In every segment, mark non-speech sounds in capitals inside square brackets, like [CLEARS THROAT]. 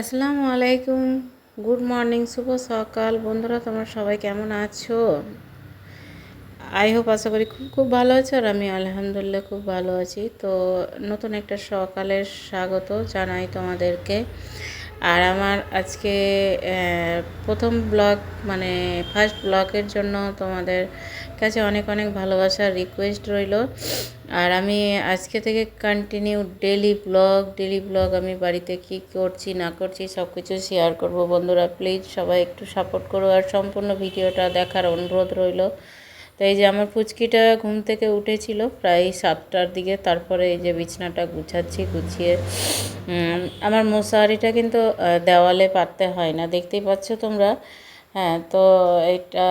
আসসালামু আলাইকুম। Good morning শুভ সকাল। বন্ধুরা, তোমরা সবাই কেমন আছো? আই হোপ আশা করি খুব খুব ভালো আছো আর আমি আলহামদুলিল্লাহ খুব ভালো আছি। তো নতুন একটা সকালের স্বাগত জানাই তোমাদেরকে। আর আমার আজকে প্রথম ব্লগ মানে ফার্স্ট ব্লগের জন্য তোমাদের কাছে অনেক অনেক ভালোবাসার রিকোয়েস্ট রইল। আর আমি আজকে থেকে continue daily vlog daily vlog আমি বাড়িতে কি করছি, না করছি সব কিছু শেয়ার করব। বন্ধুরা প্লিজ সবাই একটু সাপোর্ট করো। আর সম্পূর্ণ ভিডিওটা দেখার অনুরোধ রইল। তো এই যে আমার ফুচকিটা ঘুম থেকে উঠেছিল প্রায় সাতটার দিকে, তারপরে এই যে বিছনাটা গুছাচ্ছি, গুছিয়ে আমার মশারিটা কিন্তু দেওয়ালে পাততে হয় না, দেখতেই পাচ্ছ তোমরা? হ্যাঁ তো এটা,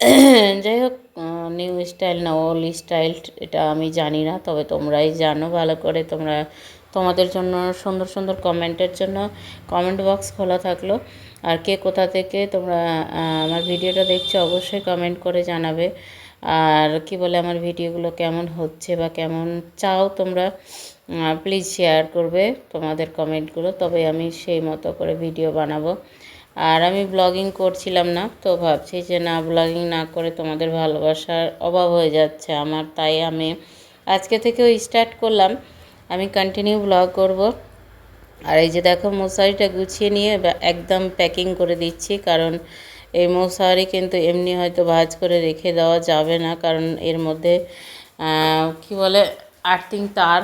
[CLEARS THROAT] যাই হোক নিউ স্টাইল না ওল্ড স্টাইল এটা আমি জানি না, তবে তোমরাই জানো, ভালো করে তোমরা, তোমাদের জন্য সুন্দর সুন্দর কমেন্টের জন্য কমেন্ট বক্স খোলা থাকল। আর কে কোথা থেকে তোমরা আমার ভিডিওটা দেখছ অবশ্যই কমেন্ট করে জানাবে। আর কি বলে আমার ভিডিওগুলো কেমন হচ্ছে বা কেমন চাও তোমরা প্লিজ শেয়ার করবে তোমাদের কমেন্টগুলো তবে আমি সেই মতো করে ভিডিও বানাবো। আর আমি ব্লগিং করছিলাম না, তো ভাবছি যে না ব্লগিং না করে তোমাদের ভালোবাসার অভাব হয়ে যাচ্ছে আমার, তাই আমি আজকে থেকেও স্টার্ট করলাম। আমি কন্টিনিউ ব্লগ করব। আর এই যে দেখো মশারিটা গুছিয়ে নিয়ে একদম প্যাকিং করে দিচ্ছি, কারণ এই মশারি কিন্তু এমনি হয়তো ভাজ করে রেখে দেওয়া যাবে না, কারণ এর মধ্যে কি বলে আর্থিং তার,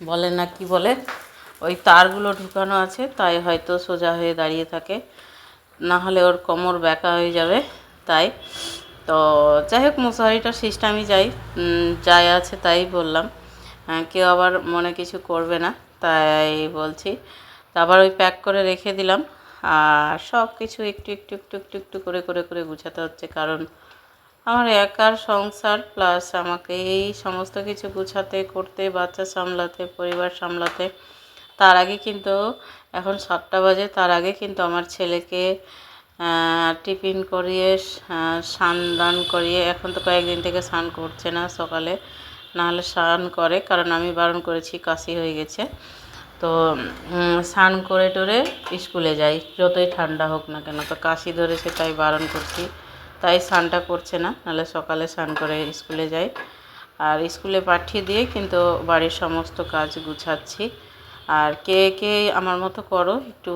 বলে না কি বলে, ওই তারগুলো ঢুকানো আছে, তাই হয়তো সোজা হয়ে দাঁড়িয়ে থাকে, না হলে ওর কোমর ব্যাকা হয়ে যাবে, তাই। তো যাই হোক, মশারিটা সিস্টেমই যাই যাই আছে তাই বললাম কেউ আবার মনে কিছু করবে না। তাই বলছি। তারপর ওই প্যাক করে রেখে দিলাম। আর সব কিছু একটু একটু একটু একটু একটু করে করে করে গুছাতে হচ্ছে কারণ আমার একার সংসার প্লাস আমাকে এই সমস্ত কিছু গুছাতে, করতে, বাচ্চা সামলাতে, পরিবার সামলাতে, তার আগে কিন্তু এখন সাতটা বাজে, তার আগে কিন্তু আমার ছেলেকে টিফিন করিয়ে স্নান দান করিয়ে এখন তো কয়েকদিন থেকে স্নান করছে না সকালে। নাহলে স্নান করে, কারণ আমি বারণ করেছি কাশি হয়ে গেছে। তো স্নান করে টোরে স্কুলে যাই, যতই ঠান্ডা হোক না কেন। তো কাশি ধরেছে, তাই বারণ করছি। তাই স্নানটা করছে না, নাহলে সকালে স্নান করে স্কুলে যাই। আর স্কুলে পাঠিয়ে দিয়ে কিন্তু বাড়ির সমস্ত কাজ গুছাচ্ছি। আর কে কে আমার মতো করো, একটু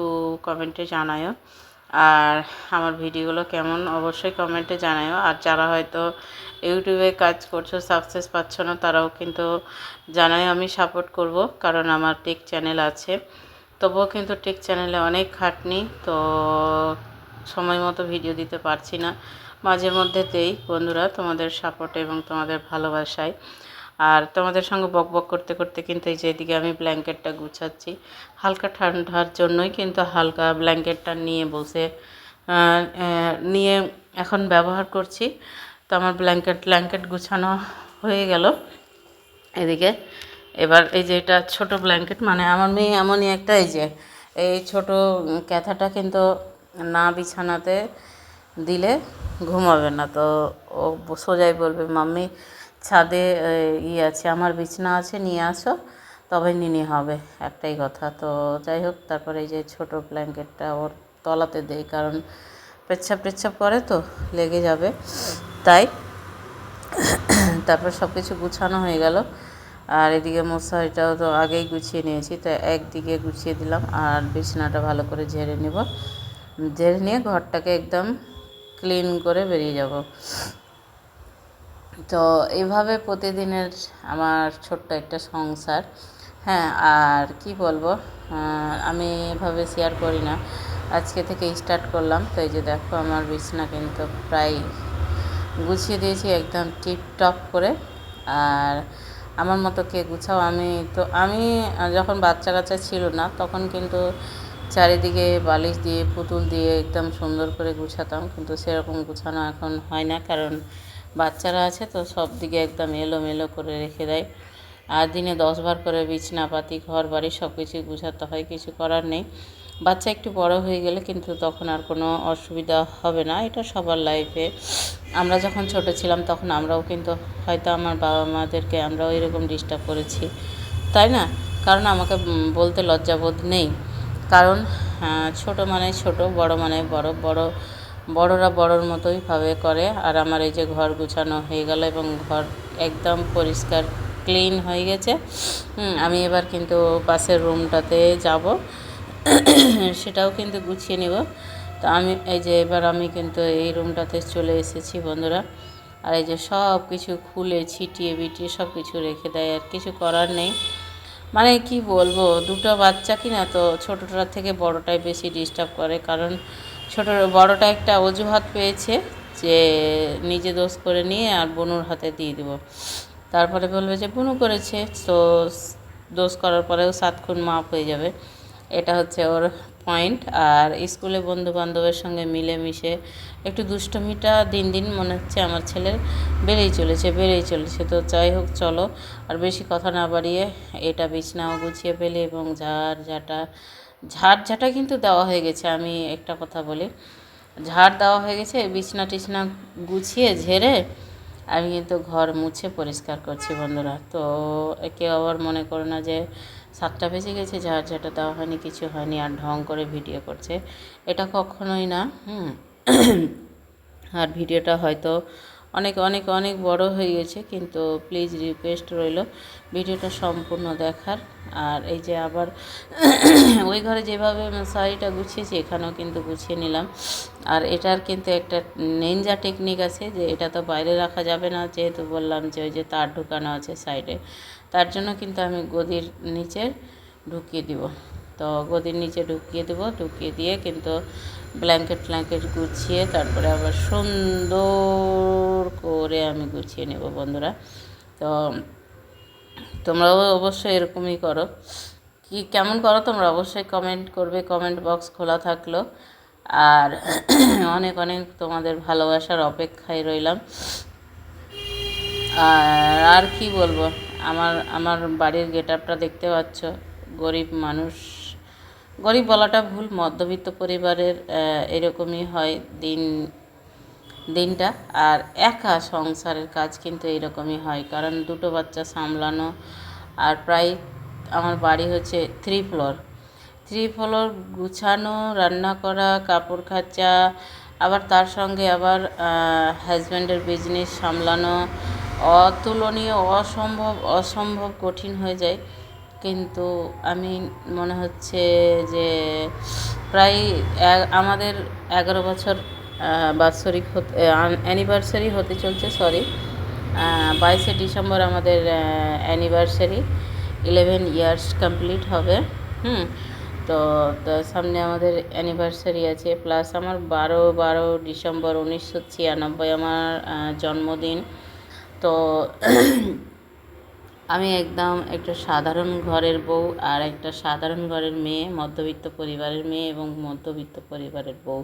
কমেন্টে জানায়ও। আর আমার ভিডিওগুলো কেমন, অবশ্যই কমেন্টে জানায়ও আর যারা হয়তো ইউটিউবে কাজ করছ সাকসেস পাচ্ছ না, তারাও কিন্তু জানাই, আমি সাপোর্ট করব, কারণ আমার টেক চ্যানেল আছে। তবুও কিন্তু টেক চ্যানেলে অনেক খাটনি, তো সময় মতো ভিডিও দিতে পারছি না। মাঝে মধ্যে দেই বন্ধুরা তোমাদের সাপোর্ট এবং তোমাদের ভালোবাসায়। আর তোমাদের সঙ্গে বক বক করতে করতে কিন্তু এই যে এদিকে আমি ব্ল্যাঙ্কেটটা গুছাচ্ছি। হালকা ঠান্ডার জন্যই কিন্তু হালকা ব্ল্যাঙ্কেটটা নিয়ে আহ, নিয়ে এখন ব্যবহার করছি। তো আমার ব্ল্যাঙ্কেট ব্ল্যাঙ্কেট গুছানো হয়ে গেল। এদিকে এবার এই যে এটা ছোট ব্ল্যাঙ্কেট মানে আমার মেয়ে এমনই একটা এই যে এই ছোট ক্যাথাটা কিন্তু না বিছানাতে দিলে ঘুমাবে না। তো ও সোজাই বলবে মাম্মি ছাদে ই আছে, আমার বিছানা আছে, নিয়ে আসো। তবে নিনি হবে, একটাই কথা। তো যাই হোক, তারপরে এই যে ছোট ব্ল্যাঙ্কেটটা ওর তলাতে দেই, কারণ পেচ্ছাপ টেচ্ছাপ করে তো, লেগে যাবে। তাই তারপর সব কিছু গুছানো হয়ে গেল। আর এদিকে মশারিটাও তো আগেই গুছিয়ে নিয়েছি, তো একদিকে গুছিয়ে দিলাম, আর বিছানাটা ভালো করে ঝেড়ে নেব। ঝেড়ে নিয়ে ঘরটাকে একদম ক্লিন করে বেরিয়ে যাব। তো এইভাবে প্রতিদিনের আমার ছোট্ট একটা সংসার। হ্যাঁ আর কি বলব? আমি এভাবে শেয়ার করি না। আজকে থেকে স্টার্ট করলাম। তো এই যে দেখো, আমার বিছানা কিন্তু প্রায় গুছিয়ে দিয়েছি একদম টিপ টপ করে। আর আমার মতো কে গুছাও? আমি তো, আমি যখন বাচ্চা কাচ্চা ছিল না, তখন কিন্তু চারিদিকে বালিশ দিয়ে, পুতুল দিয়ে একদম সুন্দর করে গুছাতাম। কিন্তু সেরকম গুছানো এখন হয় না। কারণ বাচ্চারা আছে তো সব দিকে একদম এলোমেলো করে রেখে দেয়। আর দিনে দশবার করে বিছনাপাতি ঘর বাড়ি সব কিছুই গুছাতে হয়, কিছু করার নেই। বাচ্চা একটু বড় হয়ে গেলে কিন্তু তখন আর কোনো অসুবিধা হবে না, এটা সবার লাইফে আমরা যখন ছোট ছিলাম তখন আমরাও কিন্তু হয়তো আমার বাবা মাদেরকে আমরাও এরকম ডিস্টার্ব করেছি, তাই না? কারণ আমাকে বলতে লজ্জাবোধ নেই। কারণ ছোট মানে ছোট, বড় মানে বড়। বড় বড়রা বড়র মতোই ভাবে করে। আর আমার এই যে ঘর গুছানো হয়ে গেল এবং ঘর একদম পরিষ্কার, ক্লিন হয়ে গেছে। আমি এবার কিন্তু পাশের রুমটাতে যাব। সেটাও কিন্তু গুছিয়ে নেব। তো আমি, এই যে এবার আমি কিন্তু এই রুমটাতে চলে এসেছি বন্ধুরা। আর এই যে সব কিছু খুলে ছিটিয়ে বিটিয়ে সব কিছু রেখে দেয়, আর কিছু করার নেই। মানে কি বলব, দুটো বাচ্চা কি না তো ছোটোটার থেকে বড়টাই বেশি ডিস্টার্ব করে। কারণ ছোটো বড়টা একটা অজুহাত পেয়েছে যে নিজে দোষ করে নিয়ে আর বনুর হাতে দিয়ে দেবো। তারপরে বলবে যে, বনু করেছে, তো দোষ করার পরেও সাত খুন মাপ হয়ে যাবে। এটা হচ্ছে ওর পয়েন্ট আর স্কুলে বন্ধু বান্ধবের সঙ্গে মিলেমিশে একটু দুষ্টমিটা দিন দিন মনে হচ্ছে আমার ছেলের বেড়েই চলেছে বেড়েই চলেছে। তো যাই হোক, চলো। আর বেশি কথা না বাড়িয়ে এটা বিছনাও গুছিয়ে ফেলি এবং ঝাঁটা ঝাড় ঝাঁটা কিন্তু দেওয়া হয়ে গেছে, আমি একটা কথা বলি। ঝাড় দেওয়া হয়ে গেছে, বিছনা টিছনা গুছিয়ে ঝেড়ে আমি কিন্তু ঘর মুছে পরিষ্কার করছি বন্ধুরা। তো কেউ আবার মনে করো না যে সাতটা বেজে গেছে ঝাড় ঝাঁটা দেওয়া হয়নি, কিছু হয়নি, আর ঢং করে ভিডিও করছে। এটা কখনোই না, হুম। আর ভিডিওটা হয়তো অনেক অনেক অনেক বড় হয়ে গেছে, কিন্তু প্লিজ রিকোয়েস্ট রইল ভিডিওটা সম্পূর্ণ দেখার। আর এই যে আবার [COUGHS] ওই ঘরে যেভাবে শাড়িটা গুছিয়েছি, এখানেও কিন্তু গুছিয়ে নিলাম। আর এটার কিন্তু একটা নেঞ্জা টেকনিক আছে যে এটা তো বাইরে রাখা যাবে না, যেহেতু বললাম যে ওই যে তার ঢুকানো আছে সাইডে তার জন্য কিন্তু আমি গদির নিচে ঢুকিয়ে দিব। তো গদির নিচে ঢুকিয়ে দেবো, ঢুকিয়ে দিয়ে কিন্তু ব্ল্যাঙ্কেট ট্ল্যাঙ্কেট গুছিয়ে তারপরে আবার সুন্দর করে আমি গুছিয়ে নেব বন্ধুরা। তো তোমরাও অবশ্যই এরকমই করো। কি, কেমন করো তোমরা অবশ্যই কমেন্ট করবে কমেন্ট বক্স খোলা থাকল। আর অনেক অনেক তোমাদের ভালোবাসার অপেক্ষায় রইলাম। আর আর কি বলব? আমার আমার বাড়ির গেট আপটা দেখতে পাচ্ছ। গরিব মানুষ। গরিব বলাটা ভুল, মধ্যবিত্ত পরিবারের এরকমই হয় দিন, দিনটা। আর একা সংসারের কাজ কিন্তু এরকমই হয়, কারণ দুটো বাচ্চা সামলানো। আর প্রায় আমার বাড়ি হচ্ছে থ্রি ফ্লোর থ্রি ফ্লোর গুছানো, রান্না করা, কাপড় খাঁচা, আবার তার সঙ্গে আবার হাজব্যান্ডের বিজনেস সামলানো। অতুলনীয়, অসম্ভব অসম্ভব কঠিন হয়ে যায়। কিন্তু আমি মনে হচ্ছে যে প্রায় আমাদের এগারো বছর বাৎসরিক হতে অ্যানিভার্সারি হতে চলছে সরি বাইশে ডিসেম্বর আমাদের অ্যানিভার্সারি ইলেভেন ইয়ার্স কমপ্লিট হবে, হুম, তো সামনে আমাদের অ্যানিভার্সারি আছে প্লাস আমার বারো বারো ডিসেম্বর উনিশশো ছিয়ানব্বই আমার জন্মদিন, তো আমি একদম একটা সাধারণ ঘরের বউ আর একটা সাধারণ ঘরের মেয়ে, মধ্যবিত্ত পরিবারের মেয়ে এবং মধ্যবিত্ত পরিবারের বউ।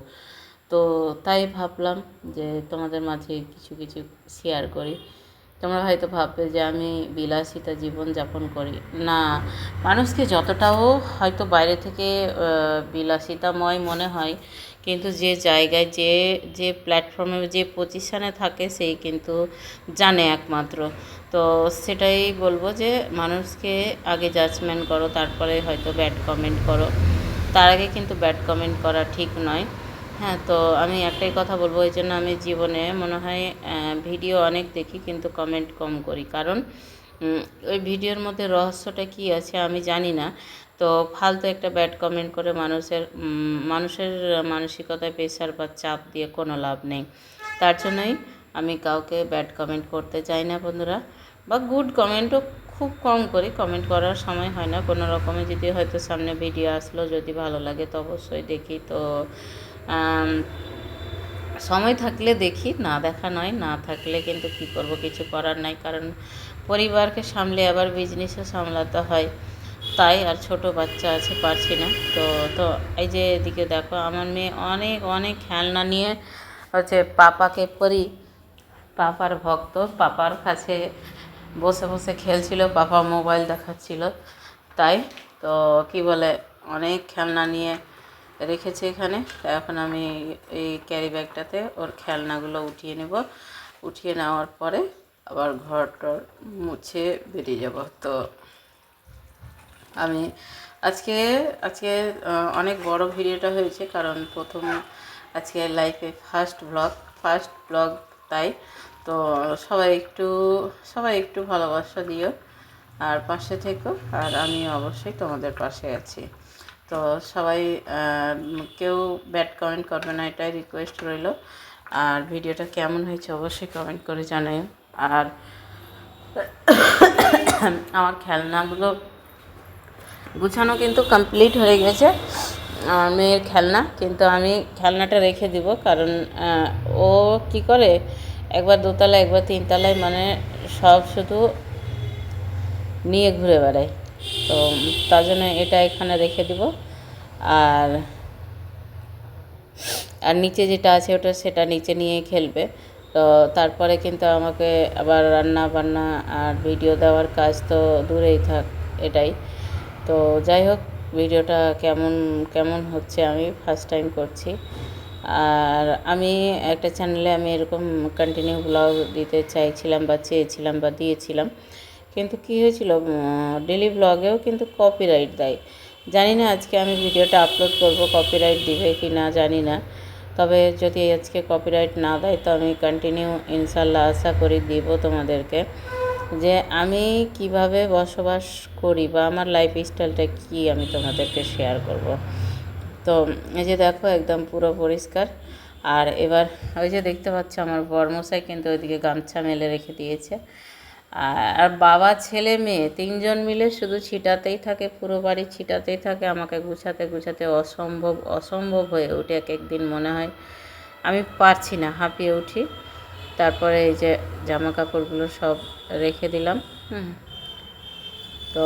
তো তাই ভাবলাম যে তোমাদের মাঝে কিছু কিছু শেয়ার করি। তোমরা হয়তো ভাববে যে আমি বিলাসিতা জীবন যাপন করি। না, মানুষকে যতটাও হয়তো বাইরে থেকে বিলাসিতাময় মনে হয় কিন্তু যে জায়গায়, যে যে প্ল্যাটফর্মে যে পজিশানে থাকে, সেই কিন্তু জানে একমাত্র। তো সেটাই বলব যে, মানুষকে আগে জাজমেন্ট করো, তারপরে হয়তো ব্যাড কমেন্ট করো। তার আগে কিন্তু ব্যাড কমেন্ট করা ঠিক নয়। হ্যাঁ তো আমি একটাই কথা বলব, এই জন্য আমি জীবনে মনে হয় ভিডিও অনেক দেখি, কিন্তু কমেন্ট কম করি। কারণ ওই ভিডিওর মধ্যে রহস্যটা কী আছে আমি জানি না। তো ফালতু একটা ব্যাড কমেন্ট করে মানুষের মানুষের মানসিকতায় প্রেশার বা চাপ দিয়ে কোনো লাভ নেই। তার জন্যই আমি কাউকে ব্যাড কমেন্ট করতে চাই না বন্ধুরা। বা গুড কমেন্টও খুব কম করি কমেন্ট করার সময় হয় না। কোনো রকমে যদি হয়তো সামনে ভিডিও আসলো, যদি ভালো লাগে তো অবশ্যই দেখি। তো সময় থাকলে দেখি, না দেখা নয়, না থাকলে কিন্তু কী করব, কিছু করার নাই। কারণ পরিবারকে সামলে আবার বিজনেসও সামলাতে হয়। তাই আর ছোট বাচ্চা আছে, পারছি না। তো তো এই যে এদিকে দেখো, আমার মেয়ে অনেক অনেক খেলনা নিয়ে হচ্ছে পাপাকে পরি। পাপার ভক্ত, পাপার কাছে বসে বসে খেলছিল, পাপা মোবাইল দেখাচ্ছিল। তাই তো কি বলে, অনেক খেলনা নিয়ে রেখেছি এখানে। এখন আমি এই ক্যারি ব্যাগটাতে ওর খেলনাগুলো উঠিয়ে নেব। উঠিয়ে নেওয়ার পরে আবার ঘর টর মুছে বেরিয়ে যাব। তো আমি আজকে আজকে অনেক বড় ভিডিওটা হয়েছে কারণ প্রথম আজকে লাইফে ফার্স্ট ব্লগ ফার্স্ট ব্লগ তাই। তো সবাই একটু সবাই একটু ভালোবাসা দিও আর পাশে থেকো আর আমি অবশ্যই তোমাদের পাশে আছি। তো সবাই কেউ ব্যাড কমেন্ট করবে না, এটাই রিকোয়েস্ট রইল। আর ভিডিওটা কেমন হয়েছে অবশ্যই কমেন্ট করে জানাও আর আমার খেলনাগুলো গুছানো কিন্তু কমপ্লিট হয়ে গেছে। আমার মেয়ের খেলনা, কিন্তু আমি খেলনাটা রেখে দিব কারণ ও কি করে? একবার দোতলা একবার তিনতলায় মানে সব শুধু নিয়ে ঘুরে বেড়ায়। তো তার জন্য এটা এখানে রেখে দিব। আর আর নিচে যেটা আছে ওটা সেটা নিচে নিয়ে খেলবে। তো তারপরে কিন্তু আমাকে আবার রান্না বান্না আর ভিডিও দেওয়ার কাজ তো দূরেই থাক এটাই। তো যাই হোক, ভিডিওটা কেমন কেমন হচ্ছে আমি ফার্স্ট টাইম করছি। আর আমি একটা চ্যানেলে আমি এরকম কন্টিনিউ ব্লগ দিতে চাইছিলাম বা চেয়েছিলাম বা দিয়েছিলাম। কিন্তু কী হয়েছিল ডেলি ব্লগেও কিন্তু কপিরাইট দেয়। জানি না আজকে আমি ভিডিওটা আপলোড করব কপিরাইট দিবে কি না জানি না। তবে যদি আজকে কপিরাইট না দেয়, তো আমি কন্টিনিউ ইনশাল্লাহ আশা করি দিব তোমাদেরকে যে আমি কীভাবে বসবাস করি বা আমার লাইফ স্টাইলটা কী আমি তোমাদেরকে শেয়ার করব। তো এই যে দেখো, একদম পুরো পরিষ্কার। আর এবার ওই যে দেখতে পাচ্ছ, আমার বর্মশাই কিন্তু ওইদিকে গামছা মেলে রেখে দিয়েছে। আর বাবা, ছেলে, মেয়ে তিনজন মিলে শুধু ছিটাতেই থাকে, পুরো বাড়ি ছিটাতেই থাকে। আমাকে গুছাতে গুছাতে অসম্ভব অসম্ভব হয়ে ওঠে এক একদিন মনে হয়। আমি পারছি না, হাঁপিয়ে উঠি। তারপরে এই যে জামা কাপড়গুলো সব রেখে দিলাম। হুম। তো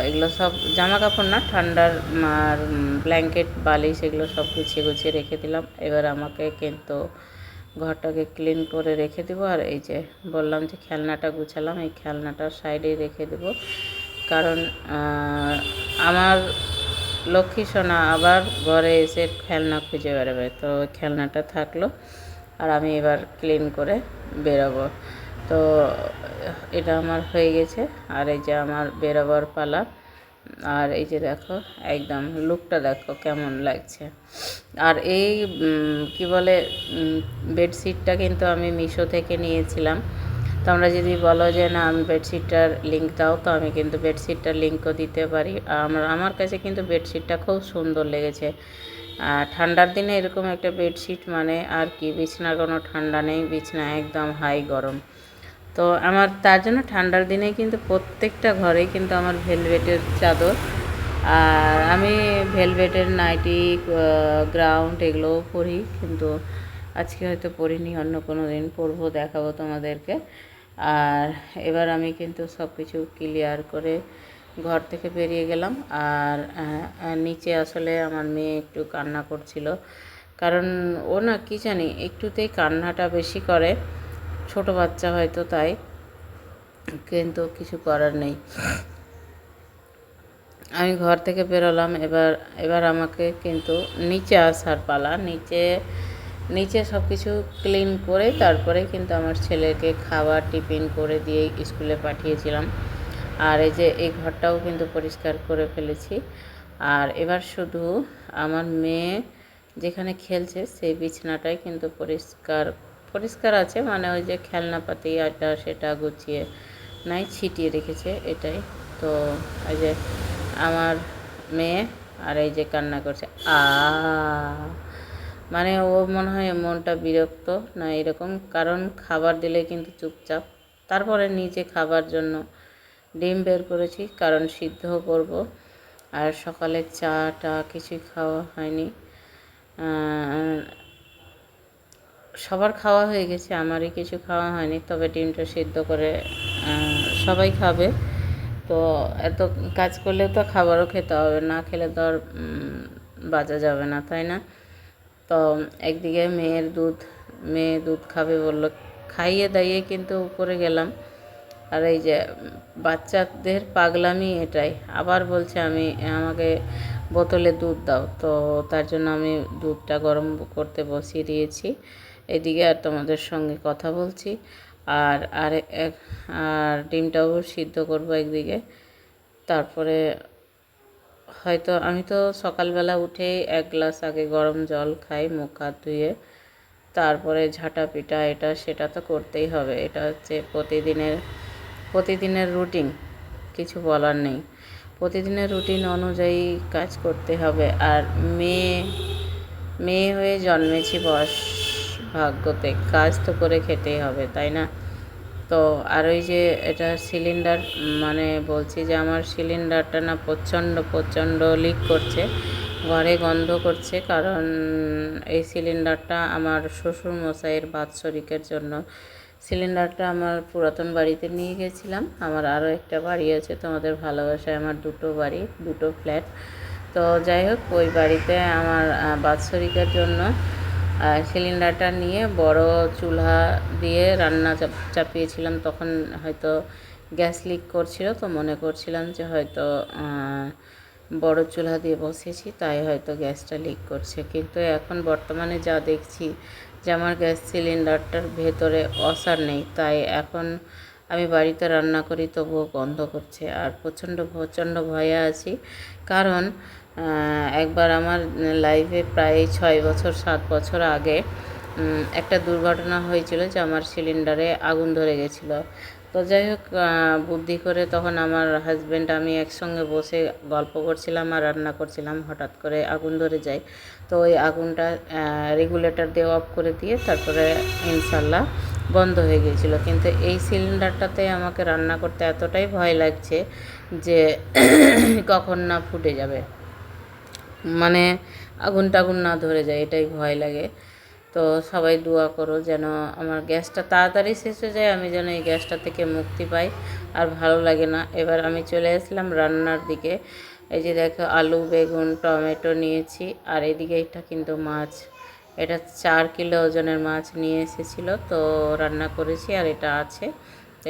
এগুলো সব জামা কাপড় না, ঠান্ডার আর ব্ল্যাঙ্কেট, বালিশ এগুলো সব গুছিয়ে গুছিয়ে রেখে দিলাম। এবার আমাকে কিন্তু ঘরটাকে ক্লিন করে রেখে দেবো আর এই যে বললাম যে খেলনাটা গুছালাম, এই খেলনাটা সাইডেই রেখে দেবো। কারণ আমার লক্ষ্মী সোনা আবার ঘরে এসে খেলনা খুঁজে বেড়াবে। তো খেলনাটা থাকল আর আমি এবার ক্লিন করে বেরোবো। তো এটা আমার হয়ে গেছে। আর এই যে আমার বেরোবার পালা আর এই যে দেখো, একদম লুকটা দেখো কেমন লাগছে। আর এই কি বলে বেডশিটটা কিন্তু আমি মিশো থেকে নিয়েছিলাম। তোমরা যদি বলো যে, না, আমি বেডশিটটার লিঙ্ক দাও তো আমি কিন্তু বেডশিটটার লিঙ্কও দিতে পারি। আমার আমার কাছে কিন্তু বেডশিটটা খুব সুন্দর লেগেছে। ঠান্ডার দিনে এরকম একটা বেডশিট মানে আর কি, বিছনার কোনো ঠান্ডা নেই, বিছনা একদম হাই গরম। তো আমার তার জন্য ঠান্ডার দিনে কিন্তু প্রত্যেকটা ঘরেই কিন্তু আমার ভেলভেটের চাদর। আর আমি ভেলভেটের নাইটি গ্রাউন্ড এগুলোও পরি, কিন্তু আজকে হয়তো পরিনি, অন্য কোনো দিন পরবো, দেখাবো তোমাদেরকে। আর এবার আমি কিন্তু সব কিছু ক্লিয়ার করে ঘর থেকে বেরিয়ে গেলাম। আর নিচে আসলে আমার মেয়ে একটু কান্না করছিল। কারণ ও না কী জানি, একটুতেই কান্নাটা বেশি করে। ছোট বাচ্চা হয়তো তাই, কিন্তু কিছু করার নেই। আমি ঘর থেকে বেরোলাম এবার এবার আমাকে কিন্তু নিচে আসার পালা। নিচে নিচে সব কিছু ক্লিন করে তারপরে কিন্তু আমার ছেলেকে খাবার, টিফিন করে দিয়ে স্কুলে পাঠিয়েছিলাম। আর এই যে, এই ঘরটাও কিন্তু পরিষ্কার করে ফেলেছি। আর এবার শুধু আমার মেয়ে যেখানে খেলছে, সেই বিছানাটাই কিন্তু পরিষ্কার পরিষ্কার আছে মানে ওই যে খেলনাপাতি এটা সেটা গুছিয়ে নাই, ছিটিয়ে রেখেছে এটাই। তো এই যে আমার মেয়ে আর এই যে কান্না করছে, আ মানে ও মনে হয় মনটা বিরক্ত না এরকম, কারণ খাবার দিলে কিন্তু চুপচাপ। তারপরে নিজে খাবার জন্য ডিম বের করেছি, কারণ সিদ্ধ করব। আর সকালে চা টা কিছুই খাওয়া হয়নি। সবার খাওয়া হয়ে গেছে, আমারই কিছু খাওয়া হয়নি, তবে ডিমটা সিদ্ধ করে সবাই খাবে। তো এত কাজ করলে তো খাবারও খেতে হবে, না খেলে তো আর বাঁচা যাবে না, তাই না? তো একদিকে মেয়ের দুধ, মেয়ে দুধ খাবে বলল, খাইয়ে দাইয়ে কিন্তু উপরে গেলাম। আর এই যে, বাচ্চাদের পাগলামি এটাই, আবার বলছে আমি, আমাকে বোতলে দুধ দাও, তো তার জন্য আমি দুধটা গরম করতে বসিয়ে দিয়েছি। এদিকে আর তোমাদের সঙ্গে কথা বলছি। আর আর এক- আর ডিমটাও সিদ্ধ করব একদিকে। তারপরে হয়তো, আমি তো সকালবেলা উঠেই এক গ্লাস আগে গরম জল খাই, মুখ হাত ধুয়ে। তারপরে ঝাঁটা পিটা এটা সেটা তো করতেই হবে। এটা হচ্ছে প্রতিদিনের প্রতিদিনের রুটিন, কিছু বলার নেই। প্রতিদিনের রুটিন অনুযায়ী কাজ করতে হবে। আর মেয়ে মেয়ে হয়ে জন্মেছি বস ভাগ্যতে কাজ তো করে খেতেই হবে, তাই না? তো আর ওই যে এটা সিলিন্ডার মানে বলছি যে আমার সিলিন্ডারটা না প্রচণ্ড প্রচণ্ড লিক করছে, ঘরে গন্ধ করছে, কারণ এই সিলিন্ডারটা আমার শ্বশুর মশাইয়ের বাৎসরিকের জন্য। সিলিন্ডারটা আমার পুরাতন বাড়িতে নিয়ে গেছিলাম, আমার আরও একটা বাড়ি আছে তোমাদের ভালোবাসায়, আমার দুটো বাড়ি, দুটো ফ্ল্যাট তো যাই হোক, ওই বাড়িতে আমার বাৎসরিকের জন্য সিলিন্ডারটা নিয়ে বড় চুলা দিয়ে রান্না চাপিয়েছিলাম, তখন হয়তো গ্যাস লিক করছিল, তো মনে করছিলাম যে হয়তো বড় চুলা দিয়ে বসেছি তাই হয়তো গ্যাসটা লিক করছে। কিন্তু এখন বর্তমানে যা দেখছি যে আমার গ্যাস সিলিন্ডারটার ভেতরে অসার নেই, তাই এখন আমি বাড়িতে রান্না করি, তবুও গন্ধ করছে। আর প্রচণ্ড প্রচণ্ড ভয়ে আছি, কারণ একবার আমার লাইফে প্রায় ছয় বছর, সাত বছর আগে একটা দুর্ঘটনা হয়েছিল যে আমার সিলিন্ডারে আগুন ধরে গেছিল। তো যাই হোক বুদ্ধি করে তখন আমার হাজব্যান্ড আমি একসঙ্গে বসে গল্প করছিলাম আর রান্না করছিলাম, হঠাৎ করে আগুন ধরে যায়। তো ওই আগুনটা রেগুলেটর দিয়ে অফ করে দিয়ে তারপরে ইনশাল্লাহ বন্ধ হয়ে গিয়েছিল। কিন্তু এই সিলিন্ডারটাতে আমাকে রান্না করতে এতটাই ভয় লাগছে যে [COUGHS] কখন না ফুটে যাবে। মানে আগুন টাগুন না ধরে যায়, এটাই ভয় লাগে। তো সবাই দোয়া করো যেন আমার গ্যাসটা তাড়াতাড়ি শেষ হয়ে যায়, আমি যেন এই গ্যাসটা থেকে মুক্তি পাই। আর ভালো লাগে না। এবার আমি চলে আসলাম রান্নার দিকে। এই যে দেখো, আলু, বেগুন, টমেটো নিয়েছি। আর এদিকে এটা কিন্তু মাছ, এটা চার কিলো ওজনের মাছ নিয়ে এসেছিল। তো রান্না করেছি আর এটা আছে,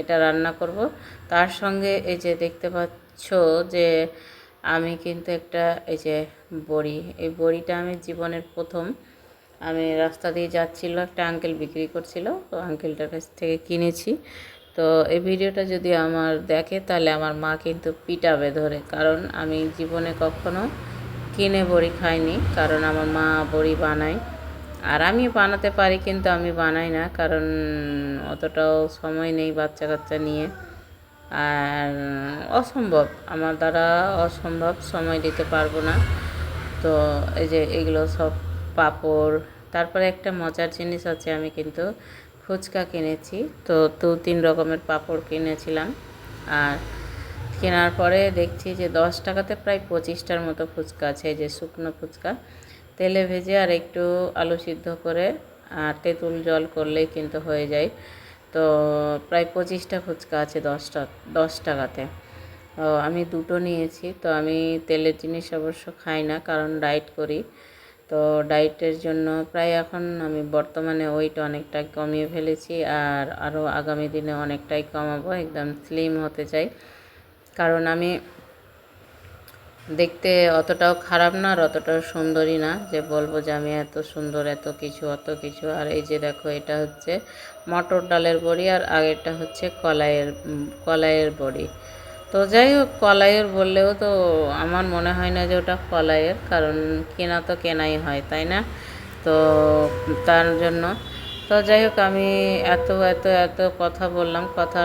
এটা রান্না করব। তার সঙ্গে এই যে দেখতে পাচ্ছ যে আমি কিন্তু একটা এই যে বড়ি, এই বড়িটা আমি জীবনের প্রথম। আমি রাস্তা দিয়ে যাচ্ছিল, একটা আঙ্কেল বিক্রি করছিল, তো আঙ্কেলটার কাছ থেকে কিনেছি। তো এই ভিডিওটা যদি আমার দেখে, তাহলে আমার মা কিন্তু পিটাবে ধরে। কারণ আমি জীবনে কখনো কিনে বড়ি খাইনি, কারণ আমার মা বড়ি বানায়। আর আমি বানাতে পারি, কিন্তু আমি বানাই না, কারণ অতটাও সময় নেই বাচ্চা কাচ্চা নিয়ে। আর অসম্ভব, আমার দ্বারা অসম্ভব সময় দিতে পারব না। তো এই যে এগুলো সব পাঁপড়, তারপরে একটা মজার জিনিস আছে আমি কিন্তু ফুচকা কিনেছি। তো দু তিন রকমের পাঁপড় কিনেছিলাম আর কেনার পরে দেখছি যে দশ টাকাতে প্রায় পঁচিশটার মতো ফুচকা আছে যে শুকনো ফুচকা। তেলে ভেজে আর একটু আলু সিদ্ধ করে আর তেঁতুল জল করলেই কিন্তু হয়ে যায়। তো প্রায় পঁচিশটা ফুচকা আছে দশটা দশ টাকাতে আমি দুটো নিয়েছি, তো আমি তেলের জিনিস অবশ্য খাই না, কারণ ডায়েট করি। তো ডায়েটের জন্য প্রায় এখন আমি বর্তমানে ওয়েট অনেকটাই কমিয়ে ফেলেছি, আর আরও আগামী দিনে অনেকটাই কমাবো, একদম স্লিম হতে চাই। কারণ আমি দেখতে অতটাও খারাপ না আর অতটাও সুন্দরই না যে বলব যে আমি এত সুন্দর, এত কিছু, অত কিছু। আর এই যে দেখো, এটা হচ্ছে মটর ডালের বড়ি আর আগেরটা হচ্ছে কলাইয়ের কলাইয়ের বড়ি। তো যাই হোক, কলাইয়ের বললেও তো আমার মনে হয় না যে ওটা কলাইয়ের, কারণ কেনা তো কেনাই হয়, তাই না? তো তার জন্য। তো যাই হোক, আমি এত এত এত কথা বললাম কথা